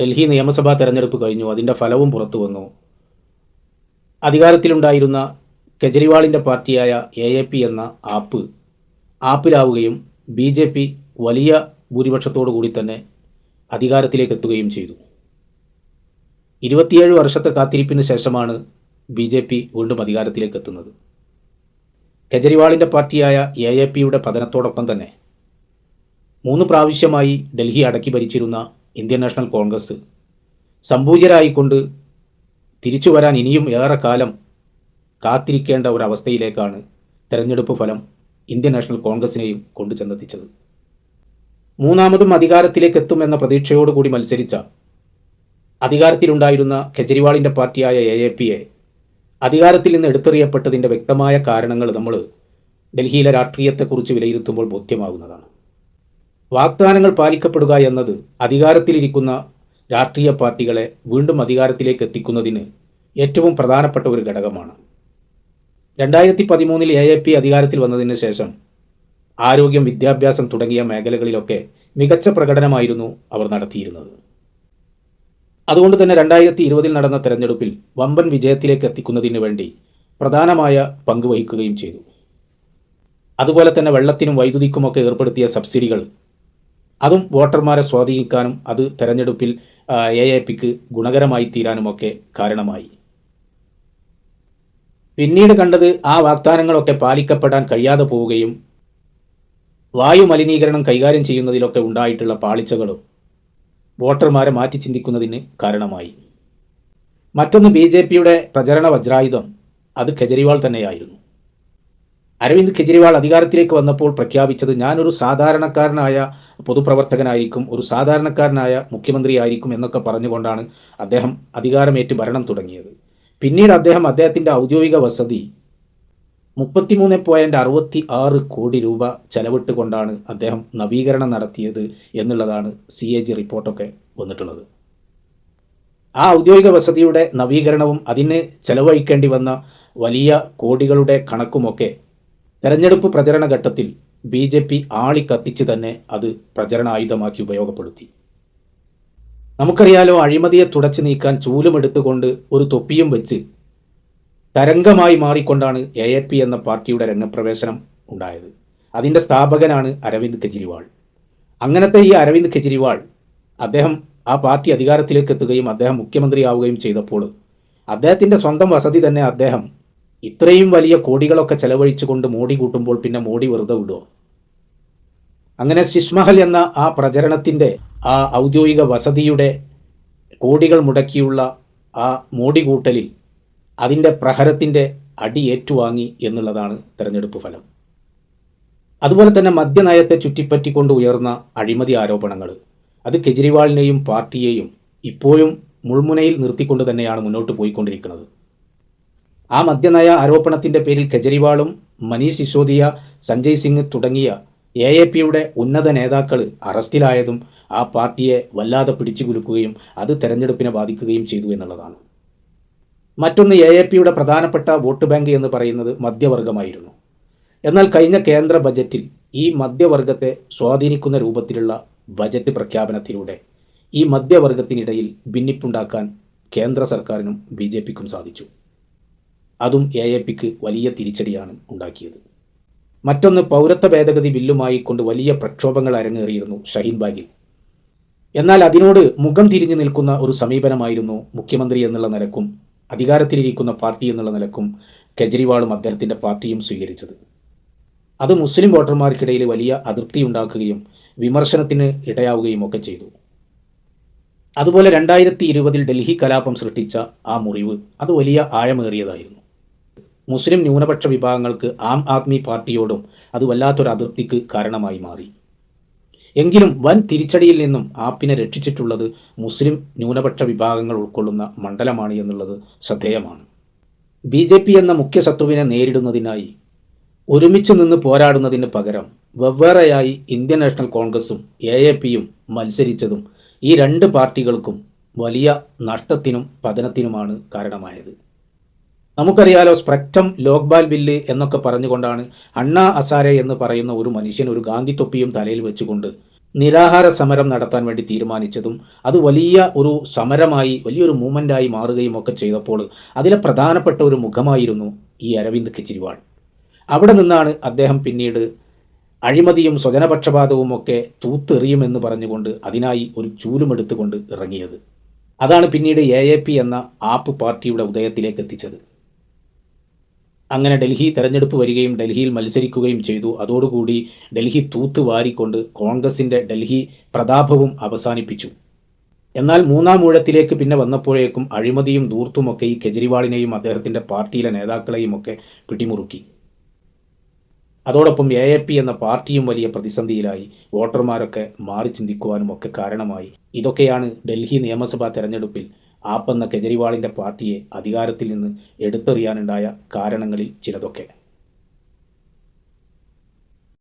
ഡൽഹി നിയമസഭാ തെരഞ്ഞെടുപ്പ് കഴിഞ്ഞു. അതിന്റെ ഫലവും പുറത്തു വന്നു. അധികാരത്തിലുണ്ടായിരുന്ന കെജ്രിവാളിന്റെ പാർട്ടിയായ എ എ പി എന്ന ആപ്പ് ആപ്പിലാവുകയും ബി ജെ പി വലിയ ഭൂരിപക്ഷത്തോടു കൂടി തന്നെ അധികാരത്തിലേക്ക് എത്തുകയും ചെയ്തു. ഇരുപത്തിയേഴ് വർഷത്തെ കാത്തിരിപ്പിന് ശേഷമാണ് ബി ജെ പി വീണ്ടും അധികാരത്തിലേക്ക് എത്തുന്നത്. കെജ്രിവാളിന്റെ പാർട്ടിയായ എ എ പിയുടെ പതനത്തോടൊപ്പം തന്നെ മൂന്ന് പ്രാവശ്യമായി ഡൽഹി അടക്കി ഭരിച്ചിരുന്ന ഇന്ത്യൻ നാഷണൽ കോൺഗ്രസ് സമ്പൂജ്യരായിക്കൊണ്ട് തിരിച്ചു വരാൻ ഇനിയും ഏറെ കാലം കാത്തിരിക്കേണ്ട ഒരവസ്ഥയിലേക്കാണ് തെരഞ്ഞെടുപ്പ് ഫലം ഇന്ത്യൻ നാഷണൽ കോൺഗ്രസിനെയും കൊണ്ടു ചെന്നെത്തിച്ചത്. മൂന്നാമതും അധികാരത്തിലേക്ക് എത്തുമെന്ന പ്രതീക്ഷയോടുകൂടി മത്സരിച്ച അധികാരത്തിലുണ്ടായിരുന്ന കെജ്രിവാളിന്റെ പാർട്ടിയായ എ എ പിയെ അധികാരത്തിൽ നിന്ന് എടുത്തെറിയപ്പെട്ടതിന്റെ വ്യക്തമായ കാരണങ്ങൾ നമ്മൾ ഡൽഹിയിലെ രാഷ്ട്രീയത്തെക്കുറിച്ച് വിലയിരുത്തുമ്പോൾ ബോധ്യമാകുന്നതാണ്. വാഗ്ദാനങ്ങൾ പാലിക്കപ്പെടുക എന്നത് അധികാരത്തിലിരിക്കുന്ന രാഷ്ട്രീയ പാർട്ടികളെ വീണ്ടും അധികാരത്തിലേക്ക് എത്തിക്കുന്നതിന് ഏറ്റവും പ്രധാനപ്പെട്ട ഒരു ഘടകമാണ്. രണ്ടായിരത്തി പതിമൂന്നിൽ എ എ പി അധികാരത്തിൽ വന്നതിന് ശേഷം ആരോഗ്യം വിദ്യാഭ്യാസം തുടങ്ങിയ മേഖലകളിലൊക്കെ മികച്ച പ്രകടനമായിരുന്നു അവർ നടത്തിയിരുന്നത്. അതുകൊണ്ട് തന്നെ രണ്ടായിരത്തി ഇരുപതിൽ നടന്ന തെരഞ്ഞെടുപ്പിൽ വമ്പൻ വിജയത്തിലേക്ക് എത്തിക്കുന്നതിന് വേണ്ടി പ്രധാനമായ പങ്ക് വഹിക്കുകയും ചെയ്തു. അതുപോലെ തന്നെ വെള്ളത്തിനും വൈദ്യുതിക്കുമൊക്കെ ഏർപ്പെടുത്തിയ സബ്സിഡികൾ അതും വോട്ടർമാരെ സ്വാധീനിക്കാനും അത് തെരഞ്ഞെടുപ്പിൽ എ എ പിക്ക് ഗുണകരമായി തീരാനുമൊക്കെ കാരണമായി. പിന്നീട് കണ്ടത് ആ വാഗ്ദാനങ്ങളൊക്കെ പാലിക്കപ്പെടാൻ കഴിയാതെ പോവുകയും വായു മലിനീകരണം കൈകാര്യം ചെയ്യുന്നതിലൊക്കെ ഉണ്ടായിട്ടുള്ള പാളിച്ചകളും വോട്ടർമാരെ മാറ്റി ചിന്തിക്കുന്നതിന് കാരണമായി. മറ്റൊന്ന് ബി ജെ പിയുടെ പ്രചരണ വജ്രായുധം അത് കെജ്രിവാൾ തന്നെയായിരുന്നു. അരവിന്ദ് കെജ്രിവാൾ അധികാരത്തിലേക്ക് വന്നപ്പോൾ പ്രഖ്യാപിച്ചത് ഞാനൊരു സാധാരണക്കാരനായ പൊതുപ്രവർത്തകനായിരിക്കും ഒരു സാധാരണക്കാരനായ മുഖ്യമന്ത്രിയായിരിക്കും എന്നൊക്കെ പറഞ്ഞുകൊണ്ടാണ് അദ്ദേഹം അധികാരമേറ്റ് ഭരണം തുടങ്ങിയത്. പിന്നീട് അദ്ദേഹം അദ്ദേഹത്തിന്റെ ഔദ്യോഗിക വസതി മുപ്പത്തിമൂന്ന് പോയിന്റ് അറുപത്തി ആറ് കോടി രൂപ ചെലവിട്ടുകൊണ്ടാണ് അദ്ദേഹം നവീകരണം നടത്തിയത് എന്നുള്ളതാണ് സി എ ജി റിപ്പോർട്ടൊക്കെ വന്നിട്ടുള്ളത്. ആ ഔദ്യോഗിക വസതിയുടെ നവീകരണവും അതിന് ചെലവഴിക്കേണ്ടി വന്ന വലിയ കോടികളുടെ കണക്കുമൊക്കെ തെരഞ്ഞെടുപ്പ് പ്രചരണ ഘട്ടത്തിൽ ബി ജെ പി ആളിക്കത്തിച്ച് തന്നെ അത് പ്രചരണ ആയുധമാക്കി ഉപയോഗപ്പെടുത്തി. നമുക്കറിയാലോ അഴിമതിയെ തുടച്ചു നീക്കാൻ ചൂലുമെടുത്തുകൊണ്ട് ഒരു തൊപ്പിയും വെച്ച് തരംഗമായി മാറിക്കൊണ്ടാണ് എ എ പി എന്ന പാർട്ടിയുടെ രംഗപ്രവേശനം ഉണ്ടായത്. അതിന്റെ സ്ഥാപകനാണ് അരവിന്ദ് കെജ്രിവാൾ. അങ്ങനത്തെ ഈ അരവിന്ദ് കെജ്രിവാൾ അദ്ദേഹം ആ പാർട്ടി അധികാരത്തിലേക്ക് എത്തുകയും അദ്ദേഹം മുഖ്യമന്ത്രിയാവുകയും ചെയ്തപ്പോൾ അദ്ദേഹത്തിന്റെ സ്വന്തം വസതി തന്നെ അദ്ദേഹം ഇത്രയും വലിയ കോടികളൊക്കെ ചെലവഴിച്ചുകൊണ്ട് മോടി കൂട്ടുമ്പോൾ പിന്നെ മോടി വെറുതെ വിടുമോ അങ്ങനെ ശിഷ്മഹൽ എന്ന ആ പ്രചരണത്തിന്റെ ആ ഔദ്യോഗിക വസതിയുടെ കോടികൾ മുടക്കിയുള്ള ആ മോടി കൂട്ടലിൽ അതിന്റെ പ്രഹരത്തിന്റെ അടി ഏറ്റുവാങ്ങി എന്നുള്ളതാണ് തെരഞ്ഞെടുപ്പ് ഫലം. അതുപോലെ തന്നെ മദ്യനയത്തെ ചുറ്റിപ്പറ്റിക്കൊണ്ട് ഉയർന്ന അഴിമതി ആരോപണങ്ങൾ. അത് കെജ്രിവാളിനെയും പാർട്ടിയെയും ഇപ്പോഴും മുൾമുനയിൽ നിർത്തിക്കൊണ്ട് തന്നെയാണ് മുന്നോട്ട് പോയിക്കൊണ്ടിരിക്കുന്നത്. ആ മദ്യനയ ആരോപണത്തിന്റെ പേരിൽ കെജ്രിവാളും മനീഷ് സിസോദിയ സഞ്ജയ് സിംഗ് തുടങ്ങിയ എ എ പിയുടെ ഉന്നത നേതാക്കൾ അറസ്റ്റിലായതും ആ പാർട്ടിയെ വല്ലാതെ പിടിച്ചു കുലുക്കുകയും അത് തെരഞ്ഞെടുപ്പിനെ ബാധിക്കുകയും ചെയ്തു എന്നുള്ളതാണ്. മറ്റൊന്ന് എ എ പിയുടെ പ്രധാനപ്പെട്ട വോട്ട് ബാങ്ക് എന്ന് പറയുന്നത് മധ്യവർഗമായിരുന്നു എന്നാൽ കഴിഞ്ഞ കേന്ദ്ര ബജറ്റിൽ ഈ മധ്യവർഗത്തെ സ്വാധീനിക്കുന്ന രൂപത്തിലുള്ള ബജറ്റ് പ്രഖ്യാപനത്തിലൂടെ ഈ മധ്യവർഗത്തിനിടയിൽ ഭിന്നിപ്പുണ്ടാക്കാൻ കേന്ദ്ര സർക്കാരിനും ബി സാധിച്ചു. അതും എ എ പിക്ക് വലിയ തിരിച്ചടിയാണ് ഉണ്ടാക്കിയത്. മറ്റൊന്ന് പൗരത്വ ഭേദഗതി ബില്ലുമായി കൊണ്ട് വലിയ പ്രക്ഷോഭങ്ങൾ അരങ്ങേറിയിരുന്നു ഷഹീൻബാഗിൽ എന്നാൽ അതിനോട് മുഖം തിരിഞ്ഞു നിൽക്കുന്ന ഒരു സമീപനമായിരുന്നു മുഖ്യമന്ത്രി എന്നുള്ള നിലക്കും അധികാരത്തിലിരിക്കുന്ന പാർട്ടി എന്നുള്ള നിലക്കും കെജ്രിവാളും അദ്ദേഹത്തിന്റെ പാർട്ടിയും സ്വീകരിച്ചത്. അത് മുസ്ലിം വോട്ടർമാർക്കിടയിൽ വലിയ അതൃപ്തി ഉണ്ടാക്കുകയും വിമർശനത്തിന് ഇടയാവുകയും ഒക്കെ ചെയ്തു. അതുപോലെ രണ്ടായിരത്തി ഇരുപതിൽ ഡൽഹി കലാപം സൃഷ്ടിച്ച ആ മുറിവ് അത് വലിയ ആഴമേറിയതായിരുന്നു. മുസ്ലിം ന്യൂനപക്ഷ വിഭാഗങ്ങൾക്ക് ആം ആദ്മി പാർട്ടിയോടും അത് വല്ലാത്തൊരു അതൃപ്തിക്ക് കാരണമായി മാറി. എങ്കിലും വൻ തിരിച്ചടിയിൽ നിന്നും ആപ്പിനെ രക്ഷിച്ചിട്ടുള്ളത് മുസ്ലിം ന്യൂനപക്ഷ വിഭാഗങ്ങൾ ഉൾക്കൊള്ളുന്ന മണ്ഡലമാണ് എന്നുള്ളത് ശ്രദ്ധേയമാണ്. ബി ജെ പി എന്ന മുഖ്യ ശത്രുവിനെ നേരിടുന്നതിനായി ഒരുമിച്ച് നിന്ന് പോരാടുന്നതിന് പകരം വെവ്വേറെയായി ഇന്ത്യൻ നാഷണൽ കോൺഗ്രസും എ എ പിയും മത്സരിച്ചതും ഈ രണ്ട് പാർട്ടികൾക്കും വലിയ നഷ്ടത്തിനും പതനത്തിനുമാണ് കാരണമായത്. നമുക്കറിയാലോ സ്പ്രക്ടം ലോക്പാൽ ബില്ല് എന്നൊക്കെ പറഞ്ഞുകൊണ്ടാണ് അണ്ണാ അസാരെ എന്ന് പറയുന്ന ഒരു മനുഷ്യൻ ഒരു ഗാന്ധി തൊപ്പിയും തലയിൽ വെച്ചുകൊണ്ട് നിരാഹാര സമരം നടത്താൻ വേണ്ടി തീരുമാനിച്ചതും അത് വലിയ ഒരു സമരമായി വലിയൊരു മൂവ്മെന്റായി മാറുകയും ഒക്കെ ചെയ്തപ്പോൾ അതിലെ പ്രധാനപ്പെട്ട ഒരു മുഖമായിരുന്നു ഈ അരവിന്ദ് കെജ്രിവാൾ. അവിടെ നിന്നാണ് അദ്ദേഹം പിന്നീട് അഴിമതിയും സ്വജനപക്ഷപാതവും ഒക്കെ തൂത്തെറിയുമെന്ന് പറഞ്ഞുകൊണ്ട് അതിനായി ഒരു ചൂലുമെടുത്തുകൊണ്ട് ഇറങ്ങിയത്. അതാണ് പിന്നീട് എ എ പി എന്ന ആപ്പ് പാർട്ടിയുടെ ഉദയത്തിലേക്ക് എത്തിച്ചത്. അങ്ങനെ ഡൽഹി തെരഞ്ഞെടുപ്പ് വരികയും ഡൽഹിയിൽ മത്സരിക്കുകയും ചെയ്തു. അതോടുകൂടി ഡൽഹി തൂത്തുവാരിക്കൊണ്ട് കോൺഗ്രസിന്റെ ഡൽഹി പ്രതാപവും അവസാനിപ്പിച്ചു. എന്നാൽ മൂന്നാം ഊഴത്തിലേക്ക് പിന്നെ വന്നപ്പോഴേക്കും അഴിമതിയും ദൂർത്തുമൊക്കെ ഈ കെജ്രിവാളിനെയും അദ്ദേഹത്തിന്റെ പാർട്ടിയിലെ നേതാക്കളെയും ഒക്കെ പിടിമുറുക്കി. അതോടൊപ്പം എ എ പി എന്ന പാർട്ടിയും വലിയ പ്രതിസന്ധിയിലായി. വോട്ടർമാരൊക്കെ മാറി ചിന്തിക്കുവാനും ഒക്കെ കാരണമായി. ഇതൊക്കെയാണ് ഡൽഹി നിയമസഭാ തെരഞ്ഞെടുപ്പിൽ ആപ്പ് എന്ന കെജ്രിവാളിന്റെ പാർട്ടിയെ അധികാരത്തിൽ നിന്ന് എടുത്തെറിയാനുണ്ടായ കാരണങ്ങളിൽ ചിലതൊക്കെ.